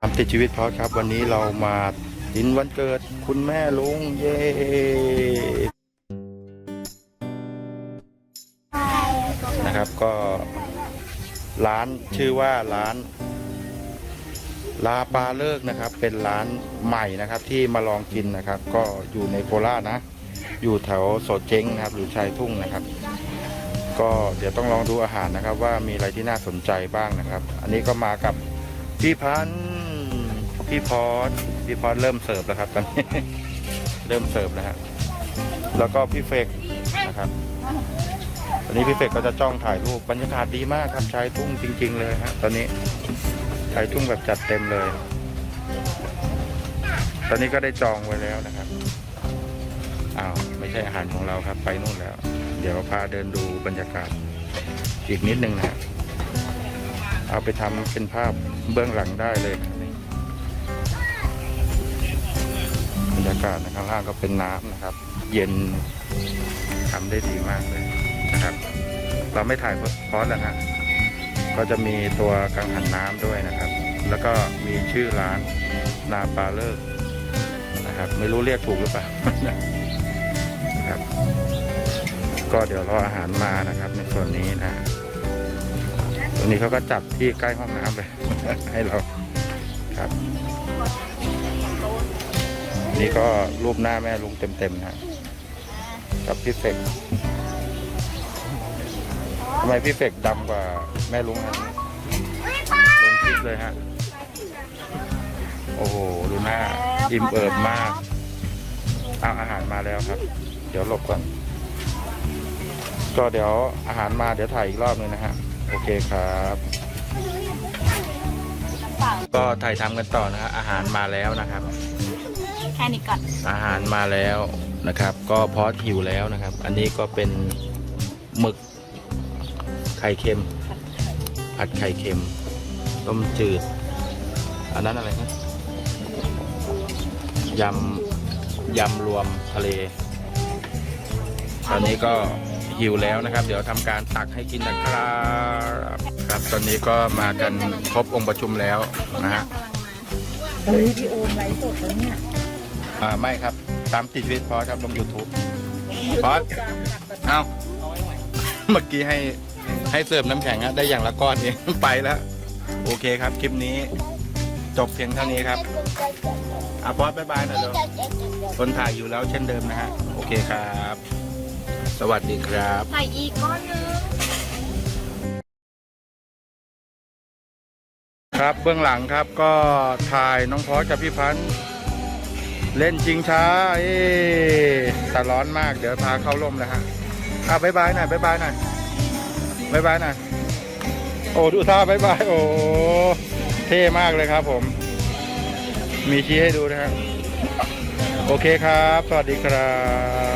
ทำติดชีวิตพอครับ วันนี้เรามาดินวันเกิดคุณแม่ลุงเย่นะครับก็ ร้านชื่อว่าร้าน ลาปลาเลิกนะครับ เป็นร้านใหม่นะครับที่มาลองกินนะครับ ก็อยู่ในโคราชนะ อยู่แถวโสดเจงนะครับหรือชายทุ่งนะครับ ก็เดี๋ยวต้องลองดูอาหารนะครับ ว่ามีอะไรที่น่าสนใจบ้างนะครับ อันนี้ก็มากับพี่พันธ์ พี่พอดพี่พอดเริ่มเสิร์ฟแล้วครับตอนนี้ เริ่มเสิร์ฟแล้วฮะแล้วก็พี่เฟกนะครับตอนนี้พี่เฟกก็จะจ้องถ่ายรูปบรรยากาศดีมากครับชายทุ่งจริง ๆ เลยฮะตอนนี้ชายทุ่งแบบจัดเต็มเลย ตอนนี้ก็ได้จองไว้แล้วนะครับอ้าวไม่ใช่อาหารของเราครับไปนู่นแล้ว เดี๋ยวพาเดินดูบรรยากาศอีกนิดนึงนะฮะเอาไปทำเป็นภาพเบื้องหลังได้เลยบรร ยากาศนะข้างล่างก็เป็นน้ำนะครับ เย็นทำได้ดีมากเลยนะครับ เราไม่ถ่ายพอสแล้วฮะก็จะมีตัวกังหันน้ำด้วยนะครับ แล้วก็มีชื่อร้านนาปาเลอร์นะครับ ไม่รู้เรียกถูกหรือเปล่านะครับ ก็เดี๋ยวรออาหารมานะครับ ในส่วนนี้นะตรงนี้เขาก็จัดที่ใกล้ห้องน้ำเลยให้เราครับ นี่ก็รูปหน้าแม่ลุงเต็มๆนะกับพี่เฟกทำไมพี่เฟกดำกว่าแม่ลุงฮะลงคลิปเลยฮะ โอ้โห ดูหน้า อิ่มเอิบมากเอาอาหารมาแล้วครับ เดี๋ยวหลบก่อน ก็เดี๋ยวอาหารมาเดี๋ยวถ่ายอีกรอบนึงนะฮะ โอเคครับ ก็ถ่ายทำกันต่อนะฮะอาหารมาแล้วนะครับ แค่นี้ก่อน อาหารมาแล้วนะครับ ก็พอสหิวแล้วนะครับ อันนี้ก็เป็นหมึกไข่เค็ม ผัดไข่เค็ม ต้มจืด อันนั้นอะไรนะยำยำรวมทะเล ตอนนี้ก็หิวแล้วนะครับ เดี๋ยวทำการตักให้กินนะครับครับ ตอนนี้ก็มากันครบองค์ประชุมแล้วนะฮะเฮ้ยพี่โอมไลฟ์สดแล้วเนี่ย อ่าไม่ครับ ตามติดชีวิตพอสครับลง YouTube พอสเอ้าเมื่อกี้ให้ให้เสิร์ฟน้ำแข็งอะได้อย่างละก้อนเอง ไปแล้ว โอเคครับ คลิปนี้ จบเพียงเท่านี้ครับอะพอสบายบายหน่อยเร็วคนถ่ายอยู่แล้วเช่นเดิมนะฮะ โอเคครับ สวัสดีครับ ใส่อีกก้อนนึงครับเบื้องหลังครับก็ถ่ายน้องพอสกับพี่พันธ์ เล่นชิงช้า เอ๊แต่ร้อนมาก เดี๋ยวพาเข้าร่มแล้วฮะอะบายบายหน่อยบายบายหน่อยบายบายหน่อย โอ้ ดูท่าบายบาย โอ้ เท่มากเลยครับผม มีชี้ให้ดูนะฮะ โอเคครับ สวัสดีครับ